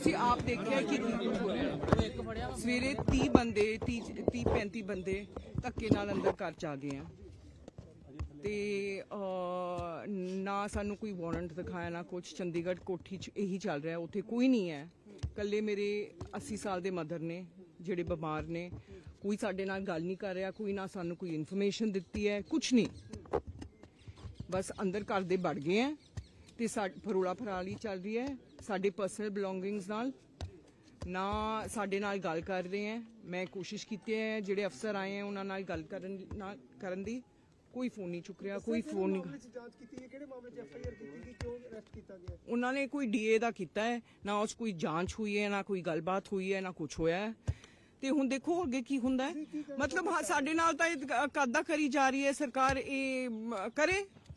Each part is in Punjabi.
ਤੁਸੀਂ ਆਪ ਦੇਖਿਆ ਕਿ ਕੀ ਹੋ ਰਿਹਾ ਸਵੇਰੇ 30 ਬੰਦੇ 30 30 35 ਬੰਦੇ ਧੱਕੇ ਨਾਲ ਅੰਦਰ ਘਰ ਚ ਆ ਗਏ ਆ। ਤੇ ਨਾ ਸਾਨੂੰ ਕੋਈ ਵਾਰੰਟ ਦਿਖਾਇਆ, ਨਾ ਕੁਝ ਚੰਡੀਗੜ੍ਹ ਕੋਠੀ ਚ ਇਹੀ ਚੱਲ ਰਿਹਾ, ਉੱਥੇ ਕੋਈ ਨਹੀਂ ਹੈ। ਕੱਲੇ ਮੇਰੇ 80 ਸਾਲ ਦੇ ਮਦਰ ਨੇ, ਜਿਹੜੇ ਬਿਮਾਰ ਨੇ। ਕੋਈ ਸਾਡੇ ਨਾਲ ਗੱਲ ਨਹੀਂ ਕਰ ਰਿਹਾ, ਕੋਈ ਨਾ ਸਾਨੂੰ ਕੋਈ ਇਨਫੋਰਮੇਸ਼ਨ ਦਿੱਤੀ ਹੈ ਕੁਝ ਨਹੀਂ। ਬਸ ਅੰਦਰ ਘਰ ਦੇ ਵੜ ਗਏ ਆ। ਤੇ ਸਾਡ ਫਰੋਲਾ ਫਰਾਲੀ ਚੱਲ ਰਹੀ ਹੈ। ਸਾਡੇ ਪਰਸਨਲ ਬਿਲੋਂਗਿੰਗਸ ਨਾਲ। ਨਾ ਸਾਡੇ ਨਾਲ ਗੱਲ ਕਰ ਰਹੇ ਹੈ। ਮੈਂ ਕੋਸ਼ਿਸ਼ ਕੀਤੀ ਹੈ ਜਿਹੜੇ ਅਫਸਰ ਆਏ ਹੈ ਉਹਨਾਂ ਨਾਲ ਗੱਲ ਕਰਨ ਨਾਲ ਕਰਨ ਦੀ। ਕੋਈ ਫੋਨ ਨਹੀਂ ਚੁੱਕ ਰਿਹਾ ਕੋਈ ਫੋਨ ਨਹੀਂ ਮਾਮਲੇ 'ਚ ਜਾਂਚ ਕੀਤੀ ਹੈ। ਕਿਹੜੇ ਮਾਮਲੇ 'ਚ ਐਫ ਆਈ ਆਰ ਕੀਤੀ ਗਈ? ਕਿਉਂ ਅਰੈਸਟ ਕੀਤਾ ਗਿਆ? ਉਹਨਾਂ ਨੇ ਕੋਈ ਡੀਏ ਦਾ ਕੀਤਾ ਹੈ। ਨਾ ਉਸ ਕੋਈ ਜਾਂਚ ਹੋਈ ਹੈ ਨਾ ਕੋਈ ਗੱਲਬਾਤ ਹੋਈ ਹੈ ਨਾ ਕੁਝ ਹੋਇਆ ਹੈ। ਤੇ ਹੁਣ ਦੇਖੋ ਅੱਗੇ ਕੀ ਹੁੰਦਾ ਮਤਲਬ ਸਾਡੇ ਨਾਲ ਤਾਂ ਇਹ ਕਾਦਾ ਕਰੀ ਜਾ ਰਹੀ ਹੈ ਸਰਕਾਰ? ਇਹ ਕਰੇ?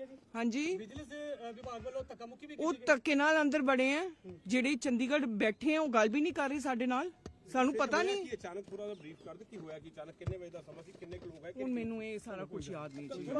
ਗਈ ਹੈ ਜੀ ਹਾਂਜੀ ਬਿਜਲੀ ਵਿਭਾਗ ਵੱਲੋਂ ਧੱਕਾਮੁੱਕੀ ਵੀ ਉਹ ਧੱਕੇ ਨਾਲ ਅੰਦਰ ਬੜੇ ਆ। ਜਿਹੜੇ ਚੰਡੀਗੜ੍ਹ ਬੈਠੇ ਆ ਉਹ ਗੱਲ ਵੀ ਨਹੀਂ ਕਰ ਰਹੇ ਸਾਡੇ ਨਾਲ। ਸਾਨੂੰ ਪਤਾ ਨਹੀਂ। ਕਿ ਅਚਾਨਕ ਪੂਰਾ ਬਰੀਫ ਕਰ ਦੇ ਕੀ ਹੋਇਆ ਕਿ ਅਚਾਨਕ ਕਿੰਨੇ ਵਜੇ ਦਾ ਸਮਾਂ ਸੀ ਕਿੰਨੇ ਕੁ ਲੋਕ ਆਏ ਹੁਣ ਮੈਨੂੰ ਇਹ ਸਾਰਾ ਕੁਝ ਯਾਦ ਨਹੀਂ ਜੀ।